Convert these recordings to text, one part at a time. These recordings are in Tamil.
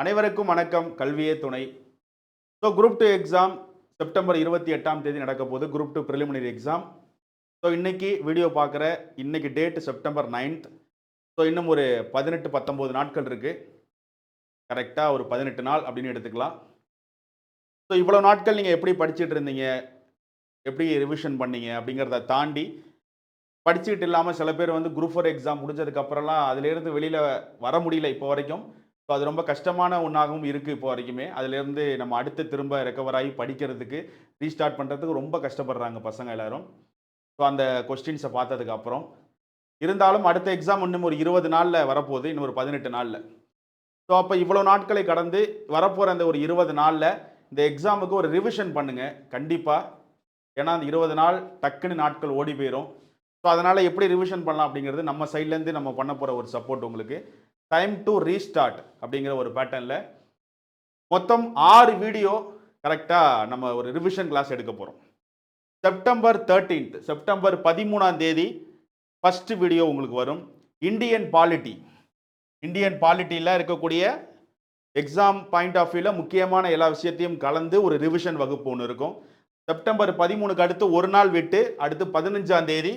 அனைவருக்கும் வணக்கம். கல்வியே துணை. So group two exam September இருபத்தி எட்டாம் தேதி நடக்க போகுது. Group two preliminary exam so இன்னைக்கு வீடியோ பார்க்குற இன்னைக்கு டேட் செப்டம்பர் நைன்த் ஸோ இன்னும் ஒரு பதினெட்டு பத்தொம்போது நாட்கள் இருக்குது கரெக்டாக ஒரு பதினெட்டு நாள் அப்படின்னு எடுத்துக்கலாம். ஸோ இவ்வளோ நாட்கள் நீங்கள் எப்படி படிச்சுட்டு இருந்தீங்க? எப்படி ரிவிஷன் பண்ணீங்க? அப்படிங்கிறத தாண்டி படிச்சுக்கிட்டு இல்லாமல் சில பேர் வந்து குரூப் ஃபோர் எக்ஸாம் முடிஞ்சதுக்கப்புறம்லாம் அதுலேருந்து வெளியில் வர முடியல இப்போ வரைக்கும். ஸோ அது ரொம்ப கஷ்டமான ஒன்றாகவும் இருக்குது இப்போ வரைக்குமே. அதுலேருந்து நம்ம அடுத்து திரும்ப ரெக்கவர் ஆகி படிக்கிறதுக்கு ரீஸ்டார்ட் பண்ணுறதுக்கு ரொம்ப கஷ்டப்படுறாங்க பசங்க எல்லாரும். ஸோ அந்த கொஸ்டின்ஸை பார்த்ததுக்கு அப்புறம். இருந்தாலும் அடுத்த எக்ஸாம் இன்னும் ஒரு இருபது நாளில் வரப்போகுது இன்னும் ஒரு பதினெட்டு நாளில். ஸோ அப்போ இவ்வளோ நாட்களை கடந்து வரப்போகிற அந்த ஒரு இருபது நாளில் இந்த எக்ஸாமுக்கு ஒரு ரிவிஷன் பண்ணுங்கள் கண்டிப்பாக ஏன்னா அந்த இருபது நாள் டக்குன்னு நாட்கள் ஓடி போயிடும் ஸோ அதனால் எப்படி ரிவிஷன் பண்ணலாம் அப்படிங்கிறது நம்ம சைட்லேருந்து நம்ம பண்ண போகிற ஒரு சப்போர்ட் உங்களுக்கு. டைம் டு ரீஸ்டார்ட் அப்படிங்கிற ஒரு பேட்டர்னில் மொத்தம் ஆறு வீடியோ கரெக்டாக நம்ம ஒரு ரிவிஷன் கிளாஸ் எடுக்க போகிறோம் செப்டம்பர் தேர்ட்டீன்த் செப்டம்பர் பதிமூணாம் தேதி ஃபஸ்ட்டு வீடியோ உங்களுக்கு வரும். இந்தியன் பாலிட்டி இந்தியன் பாலிட்டியில் இருக்கக்கூடிய எக்ஸாம் பாயிண்ட் ஆஃப் வியூவில் முக்கியமான எல்லா விஷயத்தையும் கலந்து ஒரு ரிவிஷன் வகுப்பு ஒன்று இருக்கும். செப்டம்பர் பதிமூணுக்கு அடுத்து ஒரு நாள் விட்டு அடுத்து பதினஞ்சாம் தேதி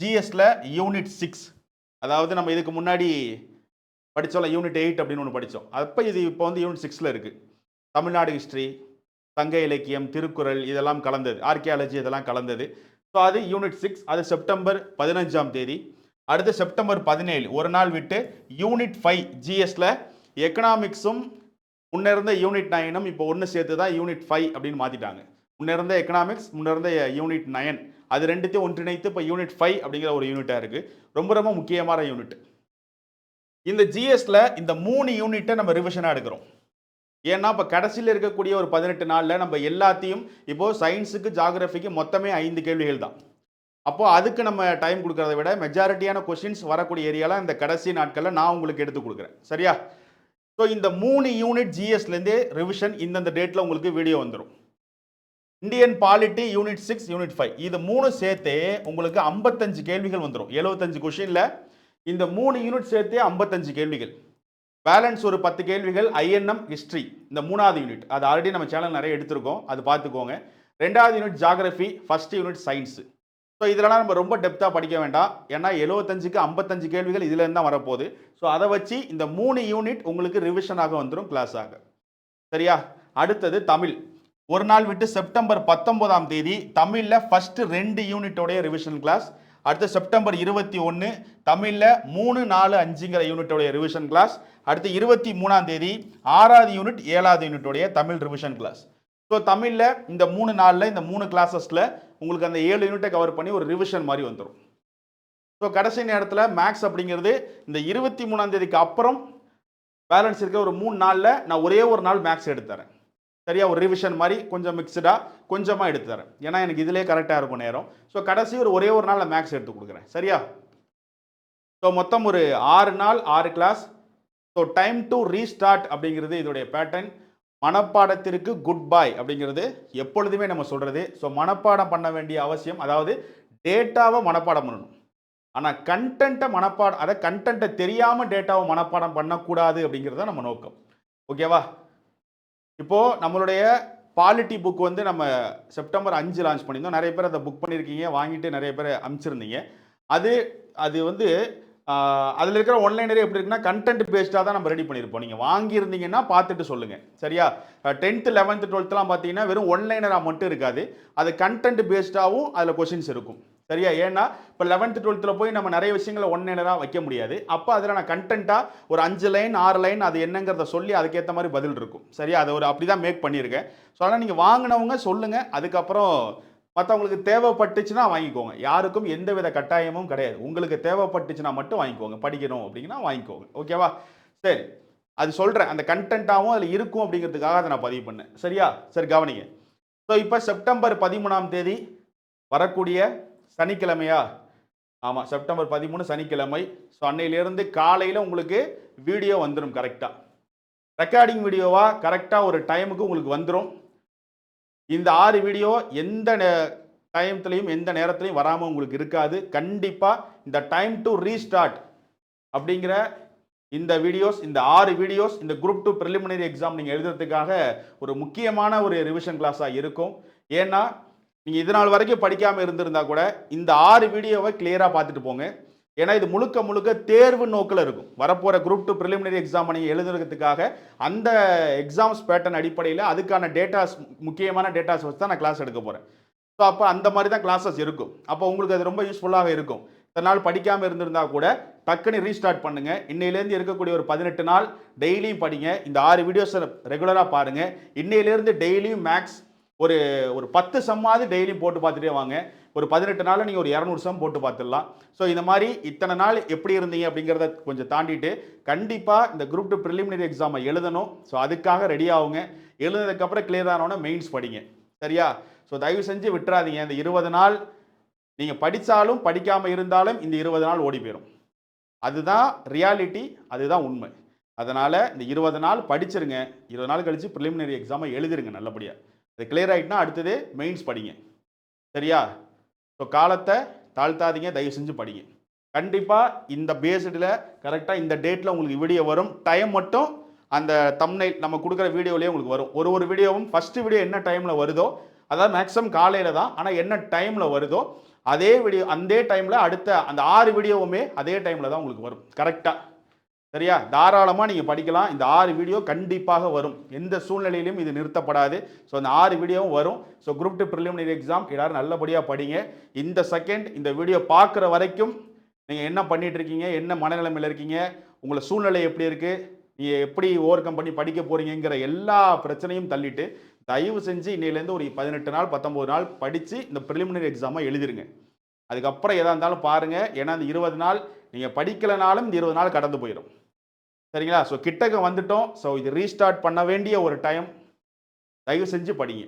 ஜிஎஸ்ல யூனிட் சிக்ஸ் அதாவது நம்ம இதுக்கு முன்னாடி படித்தோம்ல யூனிட் எயிட் அப்படின்னு ஒன்று படித்தோம். அப்போ இது இப்போ வந்து யூனிட் சிக்ஸில் இருக்குது தமிழ்நாடு ஹிஸ்ட்ரி சங்க இலக்கியம் திருக்குறள் இதெல்லாம் கலந்தது. ஆர்கியாலஜி இதெல்லாம் கலந்தது. ஸோ அது யூனிட் சிக்ஸ் அது செப்டம்பர் பதினஞ்சாம் தேதி. அடுத்து செப்டம்பர் பதினேழு ஒரு நாள் விட்டு யூனிட் ஃபைவ் ஜிஎஸில் எக்கனாமிக்ஸும் முன்னிருந்த யூனிட் நைனும் இப்போ ஒன்று சேர்த்து தான் யூனிட் ஃபைவ் அப்படின்னு மாற்றிட்டாங்க முன்னிருந்த எக்கனாமிக்ஸ் முன்னிருந்த யூனிட் நயன் அது ரெண்டுத்தையும் ஒன்றிணைத்து இப்போ யூனிட் ஃபைவ் அப்படிங்கிற ஒரு யூனிட்டாக இருக்குது ரொம்ப ரொம்ப முக்கியமான யூனிட் இந்த ஜிஎஸ்ல இந்த மூணு யூனிட்டை நம்ம ரிவிஷனாக எடுக்கிறோம். ஏன்னா இப்போ கடைசியில் இருக்கக்கூடிய ஒரு பதினெட்டு நாளில் நம்ம எல்லாத்தையும் இப்போது சயின்ஸுக்கு ஜாகிரஃபிக்கு மொத்தமே ஐந்து கேள்விகள் தான். அப்போது அதுக்கு நம்ம டைம் கொடுக்கறத விட மெஜாரிட்டியான கொஷின்ஸ் வரக்கூடிய ஏரியாவில் இந்த கடைசி நாட்களில் நான் உங்களுக்கு எடுத்து கொடுக்குறேன். சரியா? ஸோ இந்த மூணு யூனிட் ஜிஎஸ்லேருந்தே ரிவிஷன் இந்தந்த டேட்டில் உங்களுக்கு வீடியோ வந்துடும் Indian polity unit six unit five இது மூணு சேர்த்தே உங்களுக்கு ஐம்பத்தஞ்சு கேள்விகள் வந்துடும் எழுபத்தஞ்சு கொஷினில் இந்த மூணு யூனிட் சேர்த்தே ஐம்பத்தஞ்சு கேள்விகள். பேலன்ஸ் ஒரு பத்து கேள்விகள் ஐஎன்எம் ஹிஸ்ட்ரி இந்த மூணாவது யூனிட் அது ஆல்ரெடி நம்ம சேனல் நிறைய எடுத்திருக்கோம். அது பார்த்துக்கோங்க. ரெண்டாவது unit geography first unit science so இதெல்லாம் நம்ம ரொம்ப டெப்த்தாக படிக்க வேண்டாம். ஏன்னா எழுபத்தஞ்சுக்கு ஐம்பத்தஞ்சு கேள்விகள் இதுலேருந்து தான் வரப்போகுது. ஸோ அதை வச்சு இந்த மூணு யூனிட் உங்களுக்கு ரிவிஷனாக வந்துடும் கிளாஸாக சரியா? அடுத்தது தமிழ். ஒரு நாள் விட்டு செப்டம்பர் பத்தொன்பதாம் தேதி தமிழில் ஃபஸ்ட்டு ரெண்டு யூனிட்டோடைய ரிவிஷன் கிளாஸ் அடுத்து செப்டம்பர் இருபத்தி ஒன்று தமிழில் மூணு நாலு அஞ்சுங்கிற யூனிட்டோடைய ரிவிஷன் கிளாஸ் அடுத்து இருபத்தி மூணாம் தேதி ஆறாவது யூனிட் ஏழாவது யூனிட்டோடைய தமிழ் ரிவிஷன் கிளாஸ் ஸோ தமிழில் இந்த மூணு நாளில் இந்த மூணு கிளாஸஸில் உங்களுக்கு அந்த ஏழு யூனிட்டை கவர் பண்ணி ஒரு ரிவிஷன் மாதிரி வந்துடும் ஸோ கடைசி நேரத்தில் மேக்ஸ் அப்படிங்கிறது இந்த இருபத்தி மூணாம் தேதிக்கு அப்புறம் பேலன்ஸ் இருக்க ஒரு மூணு நாளில் நான் ஒரே ஒரு நாள் மேக்ஸ் எடுத்துறேன். சரியா ஒரு ரிவிஷன் மாதிரி கொஞ்சம் மிக்சடாக கொஞ்சமாக எடுத்து தரேன் ஏன்னா எனக்கு இதிலே கரெக்டாக இருக்கும் நேரம். ஸோ கடைசி ஒரு ஒரே ஒரு நாளில் மேக்ஸ் எடுத்து கொடுக்குறேன். சரியா? ஸோ மொத்தம் ஒரு ஆறு நாள் ஆறு class so time to restart அப்படிங்கிறது இதோடைய பேட்டர்ன் மனப்பாடத்திற்கு குட் பாய் அப்படிங்கிறது எப்பொழுதுமே நம்ம சொல்கிறது ஸோ மனப்பாடம் பண்ண வேண்டிய அவசியம் அதாவது டேட்டாவை மனப்பாடம் பண்ணணும். ஆனால் கண்டென்ட்டை மனப்பாடம் அதை கண்டென்ட்டை தெரியாமல் டேட்டாவை மனப்பாடம் பண்ணக்கூடாது அப்படிங்கிறது தான் நம்ம நோக்கம். ஓகேவா இப்போது நம்மளுடைய பாலிட்டி புக் வந்து நம்ம செப்டம்பர் அஞ்சு லான்ச் பண்ணியிருந்தோம். நிறைய பேர் அதை புக் பண்ணியிருக்கீங்க வாங்கிட்டு நிறைய பேர் அனுப்பிச்சிருந்தீங்க. அது அது வந்து அதில் இருக்கிற ஒன்லைனரே எப்படி இருக்குன்னா கண்டென்ட் பேஸ்டாக தான் நம்ம ரெடி பண்ணியிருப்போம். நீங்கள் வாங்கியிருந்தீங்கன்னா பார்த்துட்டு சொல்லுங்கள் சரியா? டென்த்து லெவன்த்து டுவெல்த்லாம் பார்த்தீங்கன்னா வெறும் ஒன்லைனராக மட்டும் இருக்காது. அது கண்டென்ட் பேஸ்டாகவும் அதில் கொஷின்ஸ் இருக்கும். சரியா? ஏன்னா இப்போ லெவன்த்து டுவெல்த்தில் போய் நம்ம நிறைய விஷயங்களை ஒன்லைனராக வைக்க முடியாது. அப்போ அதில் நான் கண்டென்ட்டாக ஒரு அஞ்சு லைன் ஆறு லைன் அது என்னங்கிறத சொல்லி அதுக்கேற்ற மாதிரி பதில் இருக்கும். சரியா? அதை ஒரு அப்படி தான் மேக் பண்ணியிருக்கேன். ஸோ அதனால் நீங்கள் வாங்கினவங்க சொல்லுங்கள் அதுக்கப்புறம் மற்றவங்களுக்கு தேவைப்பட்டுச்சுன்னா வாங்கிக்கோங்க. யாருக்கும் எந்த வித கட்டாயமும் கிடையாது. உங்களுக்கு தேவைப்பட்டுச்சுன்னா மட்டும் வாங்கிக்கோங்க. படிக்கணும் அப்படிங்கன்னா வாங்கிக்கோங்க. ஓகேவா சரி. அது சொல்கிறேன் அந்த கண்டென்ட்டாகவும் அதில் இருக்கும் அப்படிங்கிறதுக்காக அதை நான் பதிவு பண்ணேன். சரியா? சரி கவனிங்க. ஸோ இப்போ செப்டம்பர் பதிமூணாம் தேதி வரக்கூடிய சனிக்கிழமையா? ஆமாம் செப்டம்பர் பதிமூணு சனிக்கிழமை. ஸோ அன்னையிலேருந்து காலையில் உங்களுக்கு வீடியோ வந்துடும் கரெக்டாக ரெக்கார்டிங் வீடியோவாக கரெக்டாக ஒரு டைமுக்கு உங்களுக்கு வந்துடும் இந்த ஆறு வீடியோ எந்த டைம்த்துலையும் எந்த நேரத்துலையும் வராமல் உங்களுக்கு இருக்காது. கண்டிப்பாக இந்த டைம் டு ரீஸ்டார்ட் அப்படிங்கிற இந்த வீடியோஸ் இந்த ஆறு வீடியோஸ் இந்த குரூப் டூ ப்ரிலிமினரி எக்ஸாம் நீங்கள் எழுதுறதுக்காக ஒரு முக்கியமான ஒரு ரிவிஷன் கிளாஸாக இருக்கும். ஏன்னா நீங்கள் இது நாள் வரைக்கும் படிக்காமல் இருந்திருந்தா கூட இந்த ஆறு வீடியோவை கிளியராக பார்த்துட்டு போங்க. ஏன்னா இது முழுக்க முழுக்க தேர்வு நோக்கில் இருக்கும். வரப்போகிற குரூப் டூ ப்ரிலிமினரி எக்ஸாம் நீங்கள் எழுதுறதுக்காக அந்த எக்ஸாம்ஸ் பேட்டர்ன் அடிப்படையில் அதுக்கான டேட்டாஸ் முக்கியமான டேட்டாஸ் வச்சு தான் நான் கிளாஸ் எடுக்க போகிறேன் ஸோ அப்போ அந்த மாதிரி தான் கிளாஸஸ் இருக்கும். அப்போ உங்களுக்கு அது ரொம்ப யூஸ்ஃபுல்லாக இருக்கும். இத்தனை நாள் படிக்காமல் இருந்திருந்தா கூட டக்குன்னு ரீஸ்டார்ட் பண்ணுங்கள் இன்னையிலேருந்து இருக்கக்கூடிய ஒரு பதினெட்டு நாள் டெய்லியும் படிங்க. இந்த ஆறு வீடியோஸை ரெகுலராக பாருங்கள் இன்னையிலேருந்து டெய்லியும் மேக்ஸ் ஒரு ஒரு பத்து சம்மாவது டெய்லியும் போட்டு பார்த்துட்டே வாங்க. ஒரு பதினெட்டு நாளில் நீங்கள் ஒரு இரநூறு சம் போட்டு பார்த்துடலாம். ஸோ இந்த மாதிரி இத்தனை நாள் எப்படி இருந்தீங்க அப்படிங்கிறத கொஞ்சம் தாண்டிட்டு கண்டிப்பாக இந்த குரூப் டூ ப்ரிலிமினரி எக்ஸாமை எழுதணும். ஸோ அதுக்காக ரெடி ஆகுங்க. எழுதுனதுக்கப்புறம் கிளியர் ஆனோடனே மெயின்ஸ் படிங்க. சரியா? ஸோ தயவு செஞ்சு விட்டுறாதீங்க. இந்த இருபது நாள் நீங்கள் படித்தாலும் படிக்காமல் இருந்தாலும் இந்த இருபது நாள் ஓடி போயிடும் அதுதான் ரியாலிட்டி அதுதான் உண்மை. அதனால் இந்த இருபது நாள் படிச்சிருங்க. இருபது நாள் கழித்து ப்ரிலிமினரி எக்ஸாமை எழுதிருங்க நல்லபடியாக அது கிளியர் ஆகிட்டுனா அடுத்தது மெயின்ஸ் படிங்க. சரியா? ஸோ காலத்தை தாழ்த்தாதீங்க தயவு செஞ்சு படிங்க. கண்டிப்பாக இந்த பேஸ்டில் கரெக்டாக இந்த டேட்டில் உங்களுக்கு வீடியோ வரும். டைம் மட்டும் அந்த தம்னை நம்ம கொடுக்குற வீடியோலேயே உங்களுக்கு வரும். ஒரு ஒரு வீடியோவும் ஃபஸ்ட்டு வீடியோ என்ன டைமில் வருதோ அதாவது மேக்ஸிமம் காலையில் தான் ஆனால் என்ன டைமில் வருதோ அதே வீடியோ அந்த டைமில் அடுத்த அந்த ஆறு வீடியோவுமே அதே டைமில் தான் உங்களுக்கு வரும். கரெக்டாக சரியா? தாராளமாக நீங்கள் படிக்கலாம். இந்த ஆறு வீடியோ கண்டிப்பாக வரும். எந்த சூழ்நிலையிலும் இது நிறுத்தப்படாது. ஸோ அந்த ஆறு வீடியோவும் வரும். So group two preliminary exam எல்லோரும் நல்லபடியாக படிங்க. இந்த செகண்ட் இந்த வீடியோ பார்க்குற வரைக்கும் நீங்கள் என்ன பண்ணிகிட்டு இருக்கீங்க? என்ன மனநிலைமையில் இருக்கீங்க? உங்களை சூழ்நிலை எப்படி இருக்குது நீங்கள் எப்படி ஓவர் கம் பண்ணி படிக்க போகிறீங்கிற எல்லா பிரச்சனையும் தள்ளிட்டு தயவு செஞ்சு இன்னையிலேருந்து ஒரு பதினெட்டு நாள் பத்தொம்போது நாள் படித்து இந்த ப்ரிலிமினரி எக்ஸாமை எழுதிருங்க. அதுக்கப்புறம் எதாக இருந்தாலும் பாருங்கள் ஏன்னா இந்த இருபது நாள் நீங்கள் படிக்கலைனாலும் இந்த இருபது நாள் கடந்து போயிடும் சரிங்களா? ஸோ கிட்டக்க வந்துட்டோம். ஸோ இது ரீஸ்டார்ட் பண்ண வேண்டிய ஒரு டைம் தயவு செஞ்சு படிங்க.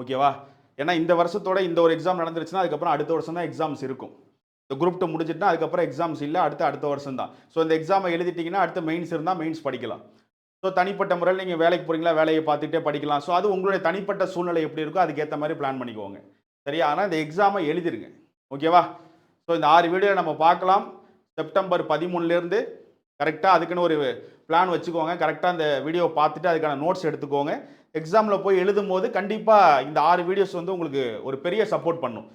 ஓகேவா ஏன்னா இந்த வருஷத்தோட இந்த ஒரு எக்ஸாம் நடந்துருச்சுன்னா அதுக்கப்புறம் அடுத்த வருஷம் தான் எக்ஸாம்ஸ் இருக்கும். இந்த குரூப் டூ முடிஞ்சிட்டுனா அதுக்கப்புறம் எக்ஸாம்ஸ் இல்லை அடுத்த அடுத்த வருஷம் தான். ஸோ இந்த எக்ஸாமை எழுதிட்டிங்கன்னா அடுத்த மெயின்ஸ் இருந்தால் மெயின்ஸ் படிக்கலாம். ஸோ தனிப்பட்ட முறையில் நீங்கள் வேலைக்கு போகிறீங்களா வேலையை பார்த்துட்டே படிக்கலாம். ஸோ அது உங்களுடைய தனிப்பட்ட சூழ்நிலை எப்படி இருக்கோ அதுக்கேற்ற மாதிரி பிளான் பண்ணிக்கோங்க. சரியா? ஆனால் இந்த எக்ஸாமை எழுதிருங்க. ஓகேவா ஸோ இந்த ஆறு வீடியோ நம்ம பார்க்கலாம். செப்டம்பர் பதிமூணுலேருந்து கரெக்டாக அதுக்குன்னு ஒரு பிளான் வச்சுக்கோங்க. கரெக்டாக அந்த வீடியோ பார்த்துட்டு அதுக்கான நோட்ஸ் எடுத்துக்கோங்க. எக்ஸாமில் போய் எழுதும் போது கண்டிப்பாக இந்த ஆறு வீடியோஸ் வந்து உங்களுக்கு ஒரு பெரிய சப்போர்ட் பண்ணும்.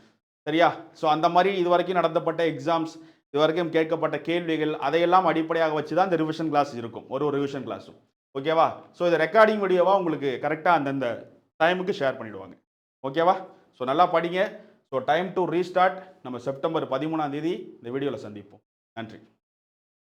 சரியா? ஸோ அந்த மாதிரி இது வரைக்கும் நடத்தப்பட்ட எக்ஸாம்ஸ் இது வரைக்கும் கேட்கப்பட்ட கேள்விகள் அதையெல்லாம் அடிப்படையாக வச்சு தான் இந்த ரிவிஷன் கிளாஸ் இருக்கும். ஒரு ஒரு ரிவிஷன் கிளாஸும் ஓகேவா ஸோ இது ரெக்கார்டிங் வீடியோவாக உங்களுக்கு கரெக்டாக அந்தந்த டைமுக்கு ஷேர் பண்ணிவிடுவாங்க ஓகேவா ஸோ நல்லா படிங்க. ஸோ டைம் டு ரீஸ்டார்ட் நம்ம செப்டம்பர் பதிமூணாம் தேதி இந்த வீடியோவில் சந்திப்போம். நன்றி.